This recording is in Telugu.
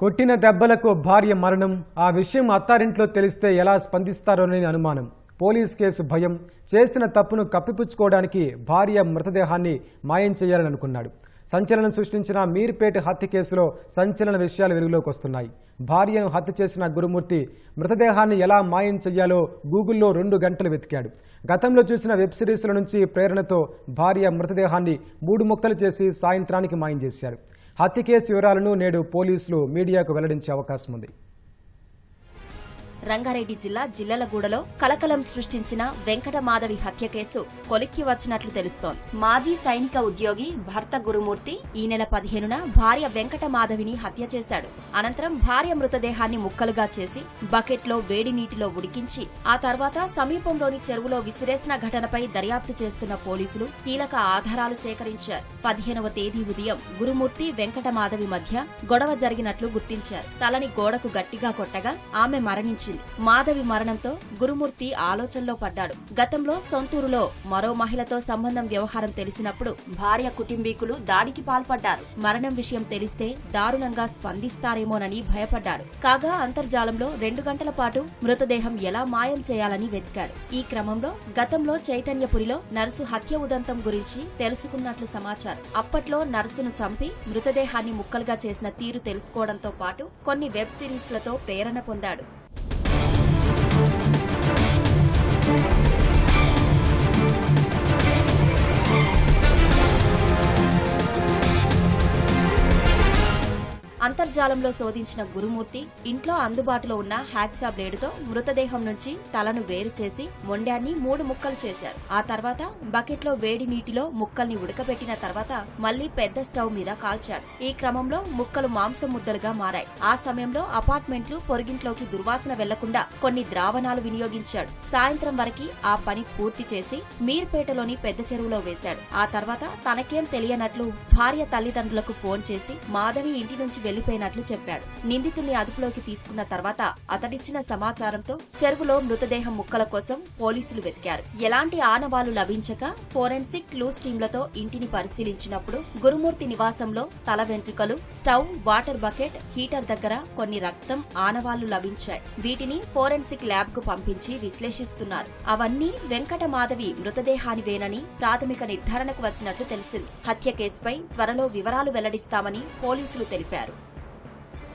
కొట్టిన దెబ్బలకు భార్య మరణం ఆ విషయం అత్తారింట్లో తెలిస్తే ఎలా స్పందిస్తారోనని అనుమానం. పోలీస్ కేసు భయం చేసిన తప్పును కప్పిపుచ్చుకోవడానికి భార్య మృతదేహాన్ని మాయం చేయాలని అనుకున్నాడు సంచలనం సృష్టించిన మీర్పేట హత్య కేసులో సంచలన విషయాలు వెలుగులోకి వస్తున్నాయి. భార్యను హత్య చేసిన గురుమూర్తి మృతదేహాన్ని ఎలా మాయం చెయ్యాలో గూగుల్లో రెండు గంటలు వెతికాడు. గతంలో చూసిన వెబ్ సిరీస్ల నుంచి ప్రేరణతో భార్య మృతదేహాన్ని మూడు ముక్కలు చేసి సాయంత్రానికి మాయం చేశారు. హత్య కేసు వివరాలను నేడు పోలీసులు మీడియాకు వెల్లడించే అవకాశం ఉంది రంగారెడ్డి జిల్లా జిల్లలగూడలో కలకలం సృష్టించిన వెంకట మాధవి హత్య కేసు కొలిక్కి వచ్చినట్లు తెలుస్తోంది. మాజీ సైనిక ఉద్యోగి భర్త గురుమూర్తి ఈ నెల పదిహేనున భార్య వెంకట మాధవిని హత్య చేశాడు. అనంతరం భార్య మృతదేహాన్ని ముక్కలుగా చేసి బకెట్లో వేడి నీటిలో ఉడికించి ఆ తర్వాత సమీపంలోని చెరువులో విసిరేసిన ఘటనపై దర్యాప్తు చేస్తున్న పోలీసులు కీలక ఆధారాలు సేకరించారు. పదిహేనవ తేదీ ఉదయం గురుమూర్తి వెంకట మాధవి మధ్య గొడవ జరిగినట్లు గుర్తించారు. తలని గోడకు గట్టిగా కొట్టగా ఆమె మరణించింది. మాధవి మరణంతో గురుమూర్తి ఆలోచనలో పడ్డాడు. గతంలో సొంతూరులో మరో మహిళతో సంబంధం వ్యవహారం తెలిసినప్పుడు భార్య కుటుంబీకులు దాడికి పాల్పడ్డారు. మరణం విషయం తెలిస్తే దారుణంగా స్పందిస్తారేమోనని భయపడ్డాడు. కాగా అంతర్జాలంలో రెండు గంటల పాటు మృతదేహం ఎలా మాయం చేయాలని వెతికాడు. ఈ క్రమంలో గతంలో చైతన్యపురిలో నర్సు హత్య ఉదంతం గురించి తెలుసుకున్నట్లు సమాచారం. అప్పట్లో నర్సును చంపి మృతదేహాన్ని ముక్కలుగా చేసిన తీరు తెలుసుకోవడంతో పాటు కొన్ని వెబ్ సిరీస్లతో ప్రేరణ పొందాడు. Thank you. అంతర్జాలంలో శోధించిన గురుమూర్తి ఇంట్లో అందుబాటులో ఉన్న హ్యాక్సా బ్లేడుతో మృతదేహం నుంచి తలను వేరు చేసి మొండాన్ని మూడు ముక్కలు చేశారు. ఆ తర్వాత బకెట్లో వేడి నీటిలో ముక్కల్ని ఉడకబెట్టిన తర్వాత మళ్ళీ పెద్ద స్టవ్ మీద కాల్చాడు. ఈ క్రమంలో ముక్కలు మాంసం ముద్దలుగా మారాయి. ఆ సమయంలో అపార్ట్మెంట్లు పొరుగింట్లోకి దుర్వాసన వెళ్ళకుండా కొన్ని ద్రావణాలు వినియోగించాడు. సాయంత్రం వరకు ఆ పని పూర్తి చేసి మీర్పేటలోని పెద్ద చెరువులో వేశాడు. ఆ తర్వాత తనకేం తెలియనట్లు భార్య తల్లిదండ్రులకు ఫోన్ చేసి మాధవి ఇంటి నుంచి వెళ్ళిపోయినట్లు చెప్పాడు. నిందితుల్ని అదుపులోకి తీసుకున్న తర్వాత అతడిచ్చిన సమాచారంతో చెరువులో మృతదేహం ముక్కల కోసం పోలీసులు వెతికారు. ఎలాంటి ఆనవాలు లభించక ఫోరెన్సిక్ క్లూస్ టీంలతో ఇంటిని పరిశీలించినప్పుడు గురుమూర్తి నివాసంలో తల వెంట్రుకలు స్టవ్ వాటర్ బకెట్ హీటర్ దగ్గర కొన్ని రక్తం ఆనవాళ్ళు లభించాయి. వీటిని ఫోరెన్సిక్ ల్యాబ్కు పంపించి విశ్లేషిస్తున్నారు. అవన్నీ వెంకట మాధవి మృతదేహానివేనని ప్రాథమిక నిర్ధారణకు వచ్చినట్లు తెలిసింది. హత్య కేసుపై త్వరలో వివరాలు వెల్లడిస్తామని పోలీసులు తెలిపారు.